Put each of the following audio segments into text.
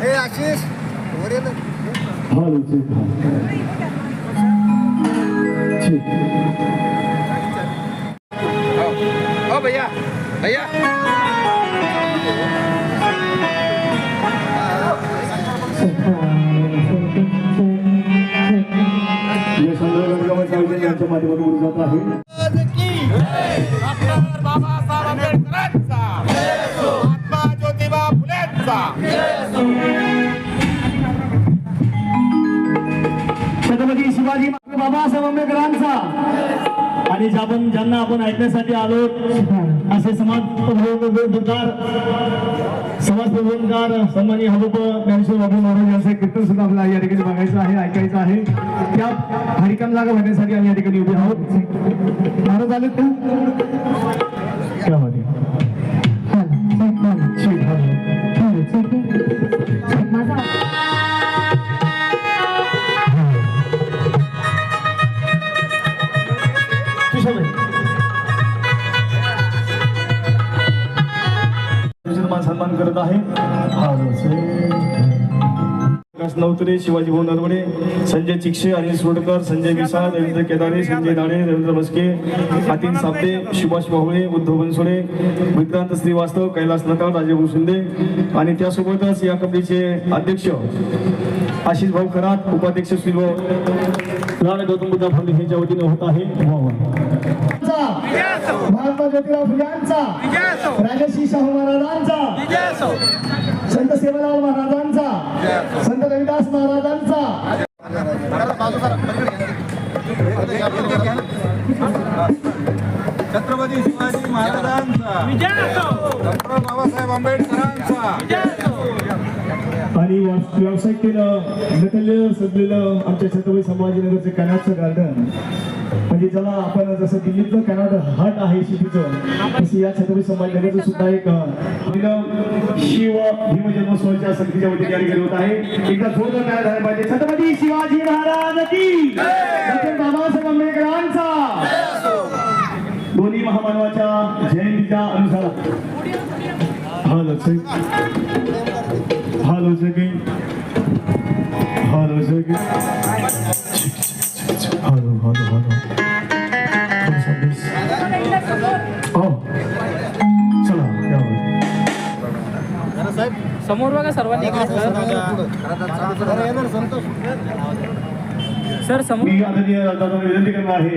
हे आशिष वर ये ना हाल ठीक ठीक हो भैया भैया या संदर्भ रंगमंच आयोजन यांच्या माध्यमातून जात आहे आपण ऐकण्यासाठी आलो. असे समाज प्रबोधनकार समाज प्रबोधनकार सन्मानी हबप ज्ञानेश्वर बाबू महाराज यांचे कीर्तन सुद्धा आपल्याला या ठिकाणी बघायचं आहे ऐकायचं आहे. त्या कार्यक्रम लागा बघण्यासाठी आम्ही या ठिकाणी उभे आहोत. महाराज आलेत का? क्या मान सन्मान करत आहे. प्रकाश नवतरे शिवाजी भाऊ नरवडे संजय चिक्षे अनिल सोडकर संजय विसाळ रवींद्र केदारे संजय दाणे रवींद्र मस्के हातीन सापडे सुभाष भाऊळे उद्धव बनसोडे विक्रांत श्रीवास्तव कैलास नकाळ राजेभाऊ शिंदे आणि त्यासोबतच या कमिटीचे अध्यक्ष आशिष भाऊ खरात उपाध्यक्ष श्रीभाऊ राणा गौतम बुद्ध फाउंडेशनच्या वतीने होत आहे. महात्मा ज्योतिराव फुल्यांचा राजश्री शाहू महाराजांचा संत सेवालाल महाराजांचा संत रविदास महाराजांचा. छत्रपती शिवाजी महाराजांचा. डॉक्टर बाबासाहेब आंबेडकरांचा. आणि व्यावस- व्यावसायिकतेनं नटलेलं सजलेलं आमच्या छत्रपती संभाजीनगरचे कॅनॉटचं गार्डन. म्हणजे ज्याला आपण जसं दिल्लीतलं कॅनॉट हट आहे शेतीचं तसं या छत्रपती संभाजीनगरचं सुद्धा एक शिव भीम म्हणजे जन्मोत्सवाच्या समितीच्या वतीने जारी केलं होत आहे. एकदा जोरदार तयार झाला पाहिजे. छत्रपती शिवाजी महाराज की बाबासाहेब आंबेडकरांचा! दोन्ही महामानवाच्या जयंतीच्या अनुसार. हा लक्ष हॅलो Ziggy. Hello Ziggy. समोर बघा सर्वांनी सर. समोर मी विनंती करणार आहे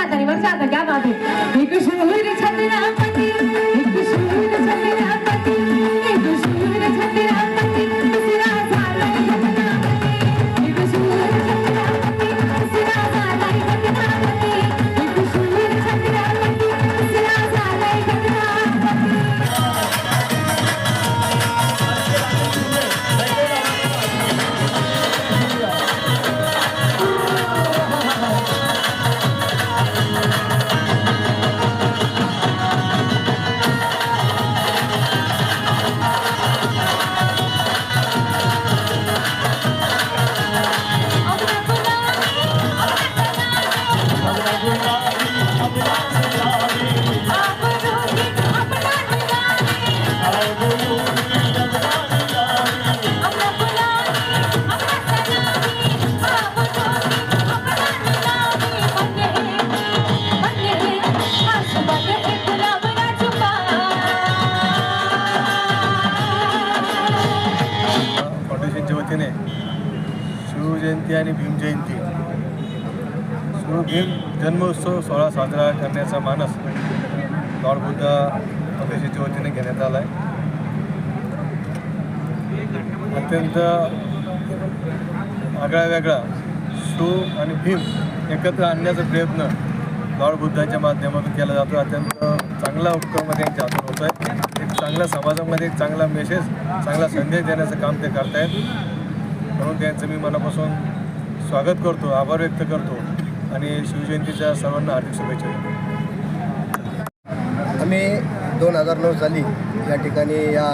ताला वरच्या हाताने वरच्या हाताने जन्मोत्सव सोहळा साजरा करण्याचा मानस लॉर्ड बुद्धा फाउंडेशनच्या वतीने घेण्यात आला आहे अत्यंत आगळा वेगळा शिव आणि भीम एकत्र आणण्याचा प्रयत्न लॉर्ड बुद्धाच्या माध्यमातून केला जातो. अत्यंत चांगला उपक्रम त्यांच्या हातून होत आहे. एक चांगला समाजामध्ये एक चांगला मेसेज चांगला संदेश देण्याचं काम ते करतायत. म्हणून त्यांचं मी मनापासून स्वागत करतो आभार व्यक्त करतो. आणि शिवजयंतीच्या सर्वांना हार्दिक शुभेच्छा आम्ही दोन हजार नऊ साली या ठिकाणी या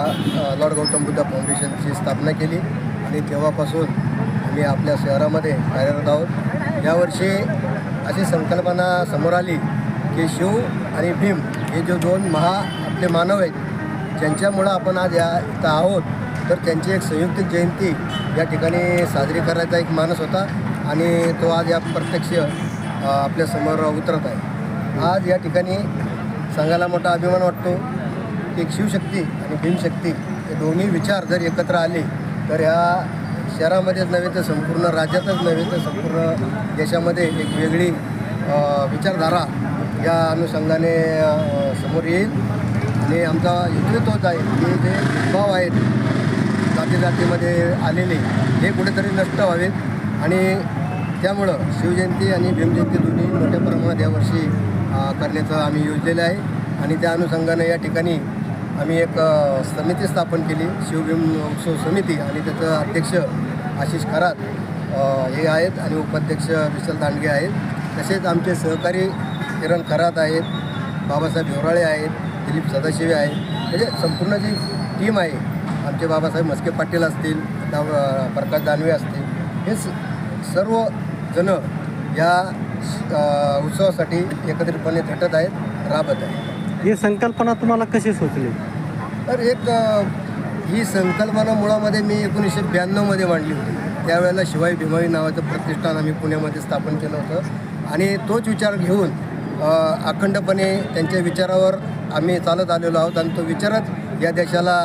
लॉर्ड गौतम बुद्ध फाउंडेशनची स्थापना केली आणि तेव्हापासून आम्ही आपल्या शहरामध्ये कार्यरत आहोत. यावर्षी अशी संकल्पना समोर आली की शिव आणि भीम हे जे दोन महा आपले मानव आहेत ज्यांच्यामुळं आपण आज या इथं आहोत तर त्यांची एक संयुक्त जयंती या ठिकाणी साजरी करायचा एक मानस होता. आणि तो आज या प्रत्यक्ष आपल्यासमोर उतरत आहे. आज या ठिकाणी सांगायला मोठा अभिमान वाटतो एक शिवशक्ती आणि भीमशक्ती हे दोन्ही विचार जर एकत्र आले तर ह्या शहरामध्येच नव्हे तर संपूर्ण राज्यातच नव्हे तर संपूर्ण देशामध्ये एक वेगळी विचारधारा या अनुषंगाने समोर येईल. आणि आमचा हेतू तोच आहे की जे भेदभाव आहेत जाती जातीमध्ये आलेले हे कुठेतरी नष्ट व्हावेत. आणि त्यामुळं शिवजयंती आणि भीमजयंती दोन्ही मोठ्या प्रमाणात यावर्षी करण्याचं आम्ही योजलेलं आहे. आणि त्या अनुषंगानं या ठिकाणी आम्ही एक समिती स्थापन केली. शिवभीम उत्सव समिती आणि त्याचं अध्यक्ष आशिष खरात हे आहेत आणि उपाध्यक्ष विशाल दांडगे आहेत. तसेच आमचे सहकारी किरण खरात आहेत बाबासाहेब हिवराळे आहेत दिलीप सदाशिवे आहेत. म्हणजे संपूर्ण जी टीम आहे आमचे बाबासाहेब मस्के पाटील असतील प्रकाश दानवे असतील हे स सर्व जण या उत्सवासाठी एकत्रितपणे झटत आहेत राबत आहेत. ही संकल्पना तुम्हाला कशी सुचली? तर एक ही संकल्पना मुळामध्ये मी एकोणीसशे ब्याण्णवमध्ये मांडली होती. त्यावेळेला शिवाई भीमाई नावाचं प्रतिष्ठान आम्ही पुण्यामध्ये स्थापन केलं होतं. आणि तोच विचार घेऊन अखंडपणे त्यांच्या विचारावर आम्ही चालत आलेलो आहोत. आणि तो विचारच या देशाला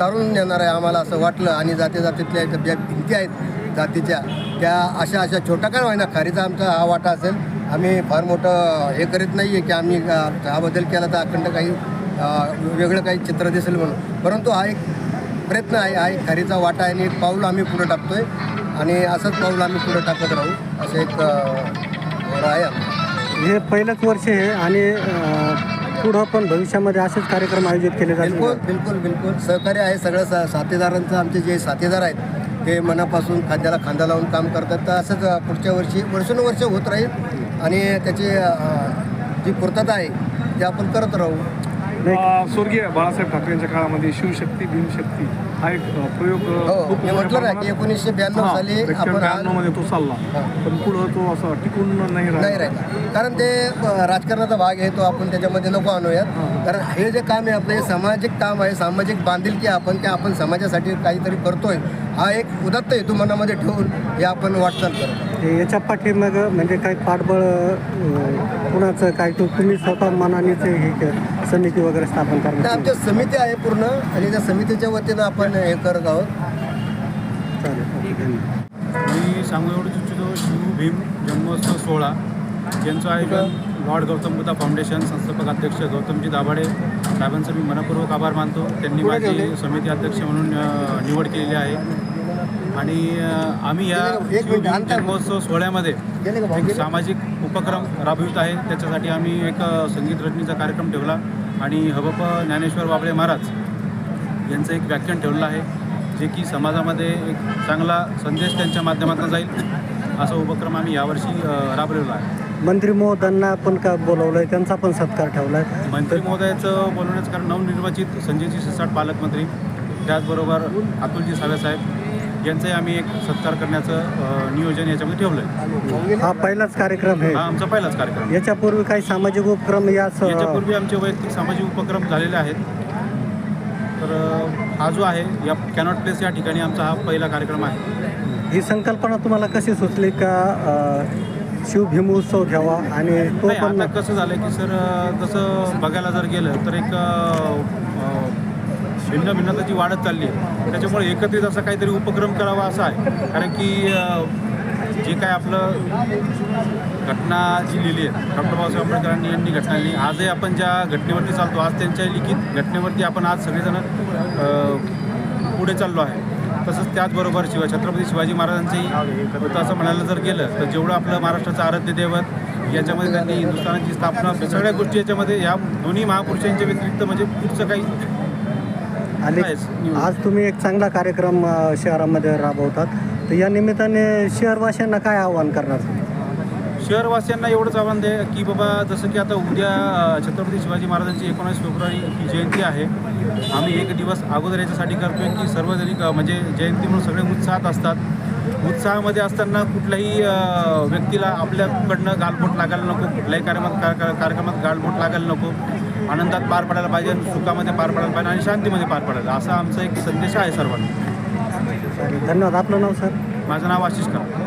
तारून नेणार आहे आम्हाला असं वाटलं. आणि जाती जातीतल्या ज्या भिंती आहेत जातीच्या त्या अशा अशा छोटा काय होईना खारीचा आमचा हा वाटा असेल. आम्ही फार मोठं हे करीत नाही आहे की आम्ही हा बदल केला तर अखंड काही वेगळं काही चित्र दिसेल म्हणून. परंतु हा एक प्रयत्न आहे हा एक खारीचा वाटा आहे आणि एक पाऊल आम्ही पुढं टाकतोय आणि असंच पाऊल आम्ही पुढं टाकत राहू असं एक आहे. हे पहिलंच वर्ष आहे आणि पुढं पण भविष्यामध्ये असेच कार्यक्रम आयोजित केले बिलकुल जातील बिलकुल बिलकुल. सहकार्य आहे सगळं सा साथीदारांचं आमचे जे साथीदार आहेत ते मनापासून खांद्याला खांदा लावून काम करतात. तर असंच पुढच्या वर्षी वर्षानुवर्ष होत राहील. आणि त्याची जी पूर्तता आहे ती आपण करत राहू. स्वर्गीय बाळासाहेब ठाकरेंच्या काळामध्ये शिवशक्ती भीमशक्ती हा एक प्रयोग हो खूप मी मोठ्या म्हटलं ना की एकोणीसशे ब्याण्णव हा, साली आपण आज- ब्याण्णवमध्ये तो चालला. हा. पण पुढं तो असं टिकून नाही नाही राहिला. राहिला कारण ते राजकारणाचा भाग आहे तो आपण त्याच्यामध्ये नको आणूयात. कारण हे जे काम आहे आपलं हे सामाजिक काम आहे. सामाजिक बांधिलकी आपण की आपण समाजासाठी काहीतरी करतोय हा एक उदात्त हेतू मनामध्ये ठेवून हे आपण वाटचाल करतो हे याच्या पाठीमाग म्हणजे काही पाठबळ कुणाचं काय तू तुम्ही स्वतः मनानेच हे के- समिती वगैरे स्थापन करणार. आमच्या समिती आहे पूर्ण आणि त्या समितीच्या वतीनं आपण हे करत आहोत. चालेल ओके, धन्यवाद. मी सांगू एवढंच इच्छितो शिव भीम जन्मोत्सव सोहळा. यांचं आयोजन लॉर्ड गौतम बुद्धा फाउंडेशन संस्थापक अध्यक्ष गौतमजी दाभाडे साहेबांचं मी मनपूर्वक आभार मानतो. त्यांनी माझी समिती अध्यक्ष म्हणून निवड केलेली आहे. आणि आम्ही या. जन्मोत्सव सोहळ्यामध्ये एक? सामाजिक उपक्रम राबवित आहे. त्याच्यासाठी आम्ही एक संगीत रचनेचा कार्यक्रम ठेवला आणि हबप ज्ञानेश्वर बाबळे महाराज यांचं एक व्याख्यान ठेवलं आहे जे की समाजामध्ये एक चांगला संदेश त्यांच्या माध्यमातून जाईल. असा उपक्रम आम्ही यावर्षी राबवलेला आहे. मंत्री महोदयांना पण का बोलवलंय? त्यांचा पण सत्कार ठेवलाय. मंत्री महोदयाचं बोलवण्याचं कारण नवनिर्वाचित संजयजी शिरसाट पालकमंत्री त्याचबरोबर अतुलजी साहेब यांचंही आम्ही एक सत्कार करण्याचं नियोजन याच्यामध्ये ठेवलं आहे हा पहिलाच कार्यक्रम आहे. हा आमचा पहिलाच कार्यक्रम. याच्यापूर्वी काही सामाजिक उपक्रम याच याच्यापूर्वी आमचे वैयक्तिक सामाजिक उपक्रम झालेले आहेत. तर हा जो आहे या कॅनॉट प्लेस या ठिकाणी आमचा हा पहिला कार्यक्रम आहे. ही संकल्पना तुम्हाला कशी सुचली का अ, शिव भीम उत्सव घ्यावा आणि तो नाही पण आता कसं झालं की सर तसं बघायला जर गेलं तर एक भिन्न भिन्नताची वाढत चालली आहे. त्याच्यामुळे एकत्रित असा काहीतरी उपक्रम करावा असा आहे. कारण की जे काय आपलं घटना जी लिहिली आहे डॉक्टर बाबासाहेब आंबेडकरांनी यांनी घटना लिहिली. आजही आपण ज्या घटनेवरती चालतो आज त्यांच्या लिखित घटनेवरती आपण आज सगळेजण पुढे चाललो आहे. तसंच त्याचबरोबर शिव छत्रपती शिवाजी महाराजांचंही होतं असं म्हणायला जर गेलं तर जेवढं आपलं महाराष्ट्राचं आराध्य दैवत याच्यामध्ये त्यांनी हिंदुस्थानाची स्थापना सगळ्या गोष्टी याच्यामध्ये या दोन्ही महापुरुषांच्या व्यतिरिक्त म्हणजे पुढचं काही आणि. आज तुम्ही एक चांगला कार्यक्रम अ, शहरामध्ये राबवतात. तर या निमित्ताने शहरवासियांना काय आवाहन करणार शहरवासियांना एवढंच आव्हान दे की बाबा जसं की आता उद्या अ, छत्रपती शिवाजी महाराजांची एकोणीस फेब्रुवारी ही जयंती आहे. आम्ही एक दिवस अगोदर याच्यासाठी करतोय की सर्वजणी अ, म्हणजे जयंती म्हणून सगळे उत्साहात असतात. उत्साहामध्ये असताना कुठल्याही अ, व्यक्तीला आपल्याकडनं गालबोट लागायला नको कुठल्याही कार्यक्रमात कार- कार- कार्यक्रमात गालबोट लागायला नको. आनंदात पार पडायला पाहिजे सुखामध्ये पार पडायला पाहिजे आणि शांतीमध्ये पार पडायला. असा आमचा एक संदेश आहे सर्वांना. धन्यवाद. आपलं नाव सर? माझं नाव आशिष करा.